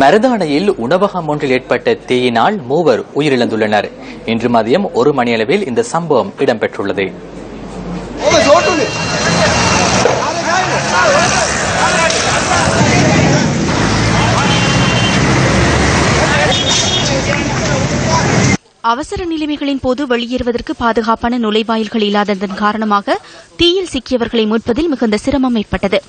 மருதானையில் உணவகம் ஒன்றில் ஏற்பட்ட தீயினால் மூவர் உயிரிழந்துள்ளனர். இன்று மதியம் ஒரு மணியளவில் இந்த சம்பவம் இடம்பெற்றுள்ளது. அவசர நிலைமைகளின் போது வெளியேறுவதற்கு பாதுகாப்பான நுழைவாயில்கள் இல்லாததன் காரணமாக தீயில் சிக்கியவர்களை மீட்பதில் மிகுந்த சிரமம் ஏற்பட்டது.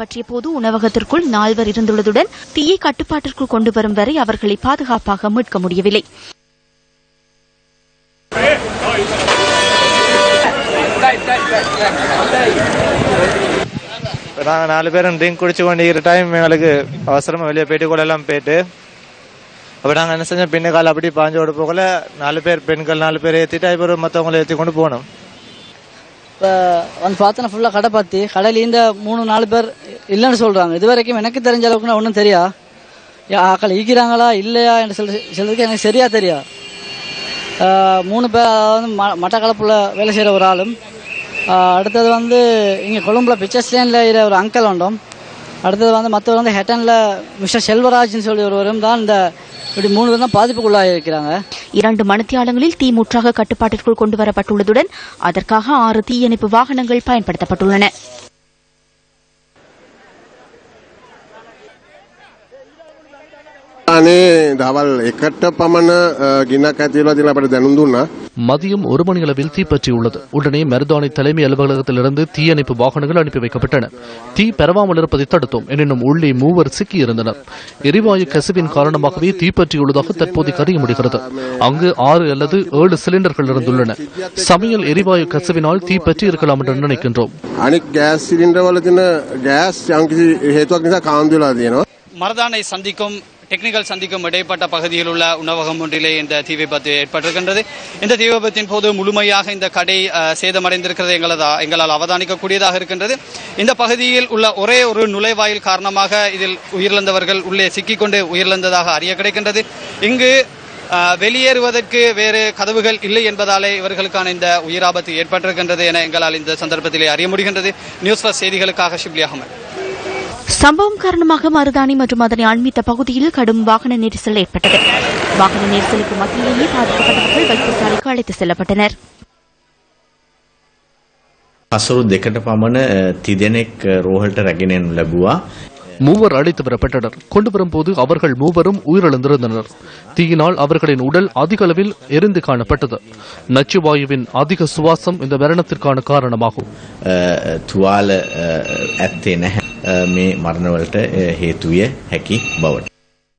பற்றிய போது உணவகத்திற்குள் நால்வர் இருந்துள்ளதுடன் தீயை கட்டுப்பாட்டிற்குள் கொண்டு வரும் வரை அவர்களை பாதுகாப்பாக மீட்க முடியவில்லை. நாங்கள் நாலு பேரும் ட்ரிங்க் குடிச்சு கொண்டிருக்கிற டைம் எங்களுக்கு அவசரமாக வெளியே போயிட்டு கூட எல்லாம் போயிட்டு அப்போ நாங்கள் என்ன செஞ்சோம்? கால் அப்படி பாஞ்சோடு போகல. நாலு பேர் பெண்கள் நாலு பேர் ஏற்றிட்டு அப்புறம் மற்றவங்களை ஏற்றி கொண்டு போனோம். வந்து பார்த்தனா ஃபுல்லாக கடை பார்த்து கடையில் இந்த மூணு நாலு பேர் இல்லைன்னு சொல்கிறாங்க இது வரைக்கும் எனக்கு தெரிஞ்ச அளவுக்கு ஒன்றும் தெரியா? ஆக்கள் ஈக்கிறாங்களா இல்லையா என்று சொல்லி சிலருக்கு எனக்கு சரியா தெரியா? மூணு பேர் அதாவது ம மட்டக்களப்பில் வேலை செய்கிற ஒரு ஆளும் அடுத்தது வந்து இங்கே கொழும்புல பிக்சர் ஸ்டேனில் இருக்கிற ஒரு அங்கிள் வண்டோம் அடுத்தது வந்து மற்றவர் வந்து ஹெட்டனில் மிஸ்டர் செல்வராஜ்னு சொல்லி ஒருவரும் தான் இந்த இப்படி மூணு பேர் தான் பாதிப்புக்குள்ளாக இருக்கிறாங்க இரண்டு மணித்தியாலங்களில் தீ முற்றாக கட்டுப்பாட்டிற்குள் கொண்டு வரப்பட்டுள்ளதுடன் அதற்காக ஆறு தீயணைப்பு வாகனங்கள் பயன்படுத்தப்பட்டுள்ளன අනේ දවල් එකට පමණ අ, ගින්නක් ඇතිවෙලා තියෙන අපට දැනුම් දුන්නා. மதியம் ஒரு மணி அளவில் தீப்பற்றியுள்ளது உடனே மருதானை தலைமை அலுவலகத்திலிருந்து தீயணைப்பு வாகனங்கள் அனுப்பி வைக்கப்பட்டன. தீ பரவாமல் இருப்பதை தடுத்தோம். எனினும் உள்ளே மூவர் சிக்கியிருந்தனர். எரிவாயு கசிவின் காரணமாகவே தீப்பற்றியுள்ளதாக தற்போது கரிய முடிகிறது அங்கு ஆறு அல்லது ஏழு சிலிண்டர்கள் இருந்துள்ளன. சமையல் எரிவாயு கசிவினால் தீப்பற்றி இருக்கலாம் என்று நினைக்கின்றோம். மரதானை சந்திக்கும் டெக்னிக்கல் சந்திக்கும் இடைப்பட்ட பகுதியில் உள்ள உணவகம் ஒன்றிலே இந்த தீ விபத்து ஏற்பட்டிருக்கின்றது. இந்த தீ விபத்தின் போது முழுமையாக இந்த கடை சேதமடைந்திருக்கிறது எங்களதா எங்களால் அவதானிக்கக்கூடியதாக இருக்கின்றது. இந்த பகுதியில் உள்ள ஒரே ஒரு நுழைவாயில் காரணமாக இதில் உயிரிழந்தவர்கள் உள்ளே சிக்கிக்கொண்டு உயிரிழந்ததாக அறிய கிடைக்கின்றது. இங்கு வெளியேறுவதற்கு வேறு கதவுகள் இல்லை என்பதாலே இவர்களுக்கான இந்த உயிராபத்து ஏற்பட்டிருக்கின்றது என எங்களால் இந்த சந்தர்ப்பத்திலே அறிய முடிகின்றது. நியூஸ் ஃபர்ஸ்ட் செய்திகளுக்காக ஷிப்லி அகமது. சம்பவம் காரணமாக மருதாணி மற்றும் அதனை அண்மித்த பகுதியில் கடும் வாகன நெரிசல் ஏற்பட்டது வாகன நெரிசலுக்கு மத்தியிலேயே பாதிக்கப்பட்டவர்கள் வைத்தியசாலைக்கு அழைத்து செல்லப்பட்டனர் පසුරු දෙකට පමණ අ, තිදෙනෙක් අ, රෝහලට රැගෙන එනු ලැබුවා. மூவர் அழைத்து வரப்பட்டனர் கொண்டு வரும்போது அவர்கள் மூவரும் உயிரிழந்திருந்தனர் தீயினால் அவர்களின் உடல் அதிக அளவில் எரிந்து காணப்பட்டது நச்சுவாயுவின் அதிக சுவாசம் இந்த மரணத்திற்கான காரணமாகும் අ, මේ මරණවලට හේතු හැකි බවට.